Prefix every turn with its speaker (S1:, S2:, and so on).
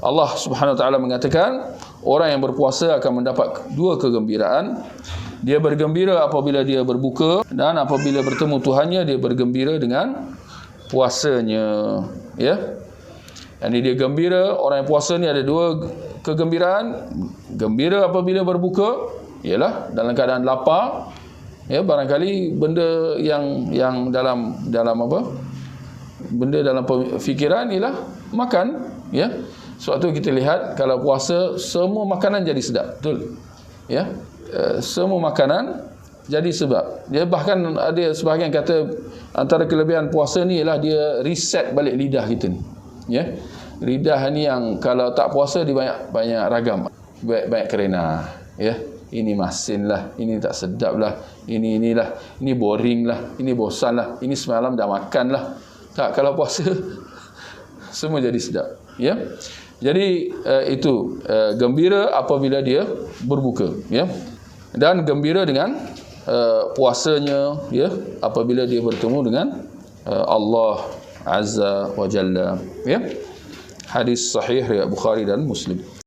S1: Allah Subhanahu Wa Taala mengatakan orang yang berpuasa akan mendapat dua kegembiraan. Dia bergembira apabila dia berbuka dan apabila bertemu Tuhannya dia bergembira dengan puasanya. Ya. Yang dia gembira, orang yang puasa ni ada dua kegembiraan. Gembira apabila berbuka, ialah dalam keadaan lapar. Ya, barangkali benda yang yang dalam dalam apa? Benda dalam fikiran ialah makan, ya. Sebab tu kita lihat kalau puasa semua makanan jadi sedap. Betul? Ya. Uh, semua makanan jadi sebab. Dia bahkan ada sebahagian kata antara kelebihan puasa ni ialah dia reset balik lidah kita ni. Ya. Lidah ni yang kalau tak puasa dia banyak banyak ragam. Banyak, banyak kerena. Ya. Ini masin lah, ini tak sedap lah, ini inilah, ini boring lah, ini bosan lah, ini semalam dah makan lah. Tak, kalau puasa semua jadi sedap. Ya. Jadi uh, itu uh, gembira apabila dia berbuka, ya. Dan gembira dengan uh, puasanya, ya, apabila dia bertemu dengan uh, Allah Azza wa Jalla, ya. Hadis sahih riwayat Bukhari dan Muslim.